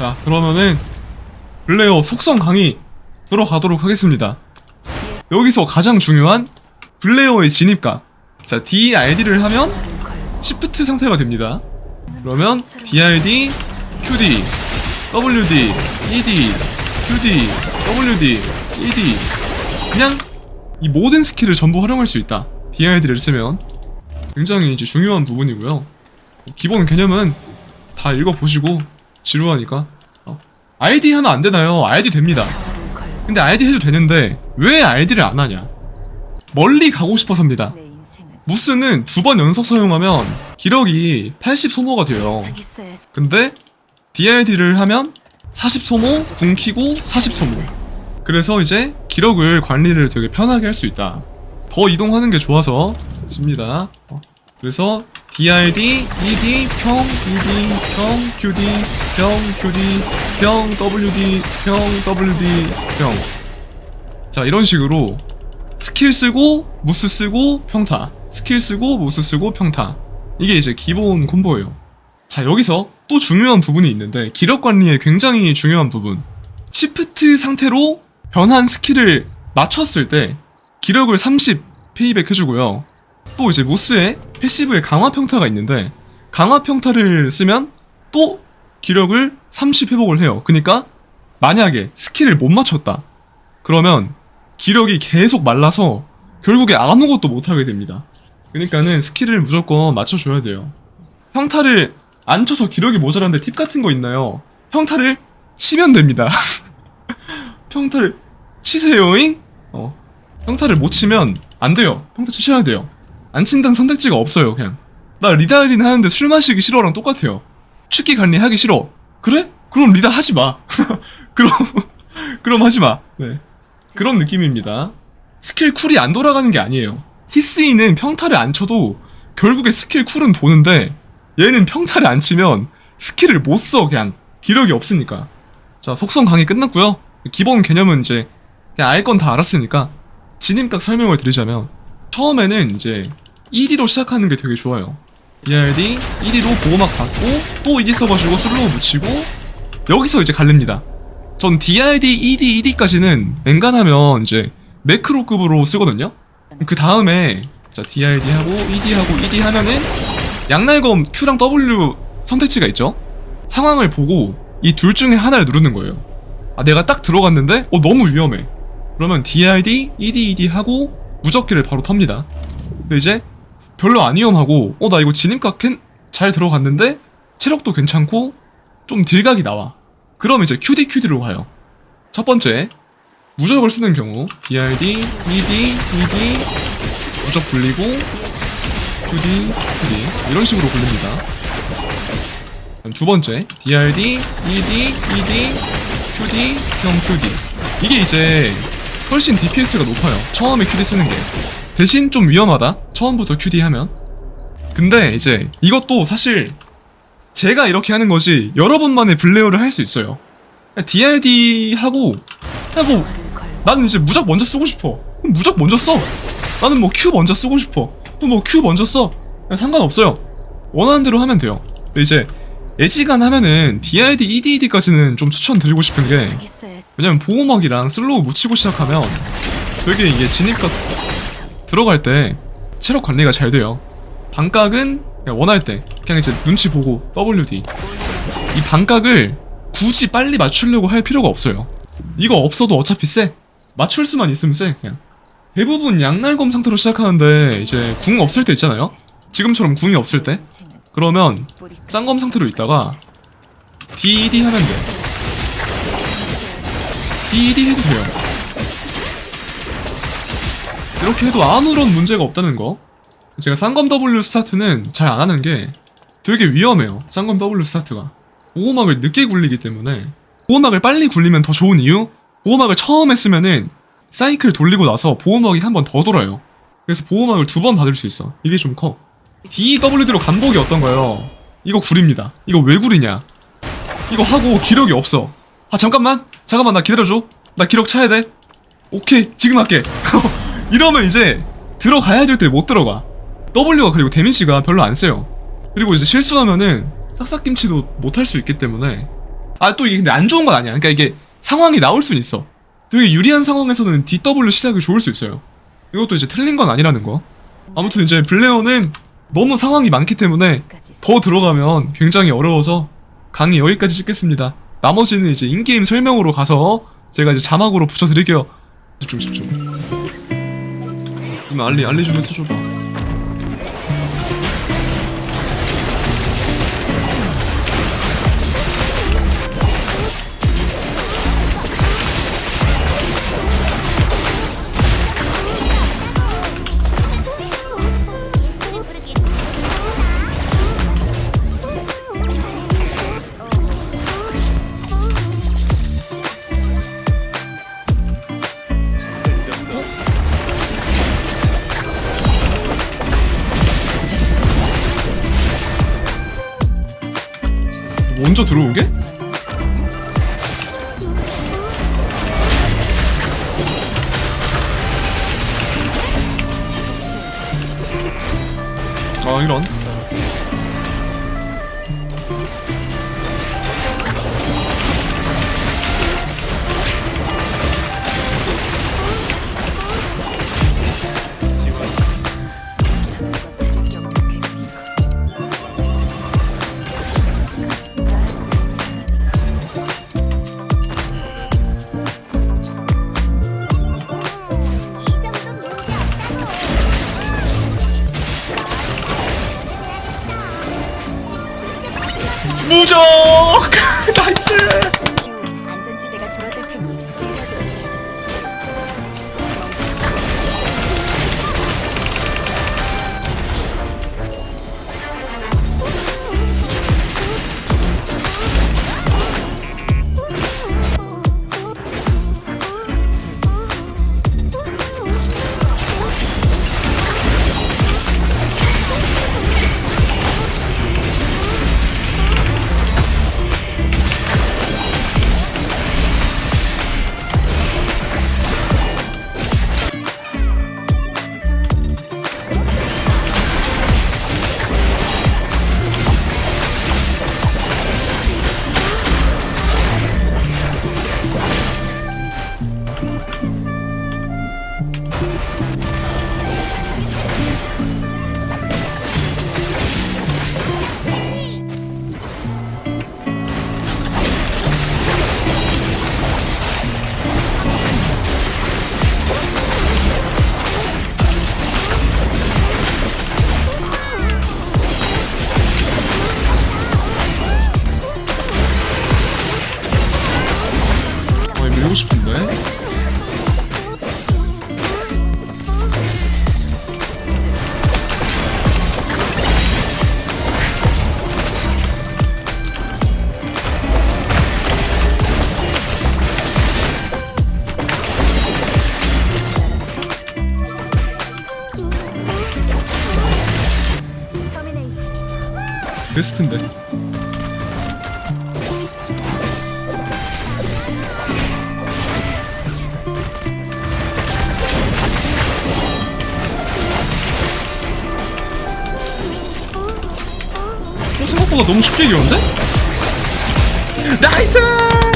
자, 그러면은 블레어 속성 강의 들어가도록 하겠습니다. 여기서 가장 중요한 블레어의 진입각. 자, DRD를 하면 시프트 상태가 됩니다. 그러면 DRD, QD, WD, ED, QD, WD, ED. 그냥 이 모든 스킬을 전부 활용할 수 있다. DRD를 쓰면 굉장히 이제 중요한 부분이고요. 기본 개념은 다 읽어보시고 지루하니까 어. ID 하나 안 되나요? ID 됩니다. 근데 ID 해도 되는데 왜 ID를 안 하냐? 멀리 가고 싶어서입니다. 무스는 두 번 연속 사용하면 기력이 80 소모가 돼요. 근데 DRD를 하면 40 소모, 궁 키고 40 소모. 그래서 이제 기력을 관리를 되게 편하게 할 수 있다. 더 이동하는 게 좋아서 씁니다. 어. 그래서 DRD, ED, 평, ED, 평, QD, 평, QD, 평, WD, 평, WD, 평. 자, 이런 식으로 스킬 쓰고, 무스 쓰고, 평타. 스킬 쓰고, 무스 쓰고, 평타. 이게 이제 기본 콤보예요. 자, 여기서 또 중요한 부분이 있는데, 기력 관리에 굉장히 중요한 부분. 시프트 상태로 변한 스킬을 맞췄을 때, 기력을 30 페이백 해주고요. 또 이제 무스에 패시브에 강화 평타가 있는데, 강화 평타를 쓰면 또 기력을 30 회복을 해요. 그니까, 만약에 스킬을 못 맞췄다. 그러면 기력이 계속 말라서 결국에 아무것도 못하게 됩니다. 그러니까는 스킬을 무조건 맞춰줘야 돼요. 평타를 안 쳐서 기력이 모자란데 팁 같은 거 있나요? 평타를 치면 됩니다. 평타를 치세요잉? 어. 평타를 못 치면 안 돼요. 평타 치셔야 돼요. 안 친다는 선택지가 없어요, 그냥. 나 리다이린 하는데 술 마시기 싫어랑 똑같아요. 축기 관리하기 싫어. 그래? 그럼 리다 하지 마. 그럼, 그럼 하지 마. 네. 그런 느낌입니다. 스킬 쿨이 안 돌아가는 게 아니에요. 히스이는 평타를 안 쳐도 결국에 스킬 쿨은 도는데 얘는 평타를 안 치면 스킬을 못 써 그냥 기력이 없으니까. 자 속성 강의 끝났고요. 기본 개념은 이제 그냥 알건 다 알았으니까 진입각 설명을 드리자면 처음에는 이제 ED로 시작하는 게 되게 좋아요. ERD, ED로 보호막 받고 또 ED 써가지고 슬로우 붙이고 여기서 이제 갈립니다. 전 DRD, ED, ED까지는 엔간하면 이제 매크로급으로 쓰거든요. 그 다음에 자 DRD 하고 ED 하고 ED 하면은 양날검 Q랑 W 선택지가 있죠. 상황을 보고 이 둘 중에 하나를 누르는 거예요. 아 내가 딱 들어갔는데 어 너무 위험해. 그러면 DRD, ED, ED 하고 무적기를 바로 텁니다. 근데 이제 별로 안 위험하고 어 나 이거 진입각 캔- 잘 들어갔는데 체력도 괜찮고 좀 딜각이 나와. 그럼 이제 QD QD로 가요. 첫 번째 무적을 쓰는 경우 DRD, ED, ED 무적 굴리고 QD, QD 이런 식으로 굴립니다. 두 번째 DRD, ED, ED, QD, 형 QD 이게 이제 훨씬 DPS가 높아요. 처음에 QD 쓰는 게 대신 좀 위험하다. 처음부터 QD 하면 근데 이제 이것도 사실 제가 이렇게 하는 것이 여러 번만에 블레어를 할 수 있어요. DRD 하고 뭐 나는 이제 무적 먼저 쓰고 싶어. 무적 먼저 써. 나는 뭐 Q 먼저 쓰고 싶어. 또 뭐 Q 먼저 써. 상관없어요. 원하는 대로 하면 돼요. 근데 이제 애지간 하면은 DRD, EDD까지는 좀 추천드리고 싶은 게 왜냐면 보호막이랑 슬로우 묻히고 시작하면 되게 이게 진입각 들어갈 때 체력 관리가 잘 돼요. 반각은 그냥 원할 때 그냥 이제 눈치 보고 WD 이 반각을 굳이 빨리 맞추려고 할 필요가 없어요. 이거 없어도 어차피 세. 맞출 수만 있으면 세 그냥. 대부분 양날검 상태로 시작하는데 이제 궁 없을 때 있잖아요. 지금처럼 궁이 없을 때 그러면 쌍검 상태로 있다가 DD 하면 돼. DD 해도 돼요. 이렇게 해도 아무런 문제가 없다는 거. 제가 쌍검 W 스타트는 잘 안 하는 게 되게 위험해요. 쌍검 W 스타트가. 보호막을 늦게 굴리기 때문에 보호막을 빨리 굴리면 더 좋은 이유? 보호막을 처음 했으면은 사이클 돌리고 나서 보호막이 한 번 더 돌아요. 그래서 보호막을 두 번 받을 수 있어. 이게 좀 커. DWD로 간복이 어떤가요? 이거 구립니다. 이거 왜 구리냐? 이거 하고 기력이 없어. 아 잠깐만, 잠깐만 나 기다려줘. 나 기력 차야 돼. 오케이, 지금 할게. 이러면 이제 들어가야 될 때 못 들어가. W가 그리고 데미지가 별로 안 세요. 그리고 이제 실수하면은 싹싹김치도 못 할 수 있기 때문에 아 또 이게 근데 안 좋은 건 아니야. 그러니까 이게 상황이 나올 수는 있어. 되게 유리한 상황에서는 DW 시작이 좋을 수 있어요. 이것도 이제 틀린 건 아니라는 거. 아무튼 이제 블레어는 너무 상황이 많기 때문에 더 들어가면 굉장히 어려워서 강의 여기까지 찍겠습니다. 나머지는 이제 인게임 설명으로 가서 제가 이제 자막으로 붙여드릴게요. 집중 집중. 그러면 알리 알리 좀 해줘봐. 먼저 들어오게? 아 이런 무적 나이스 베스트인데 어, 생각보다 너무 쉽게 이겼는데? 나이스!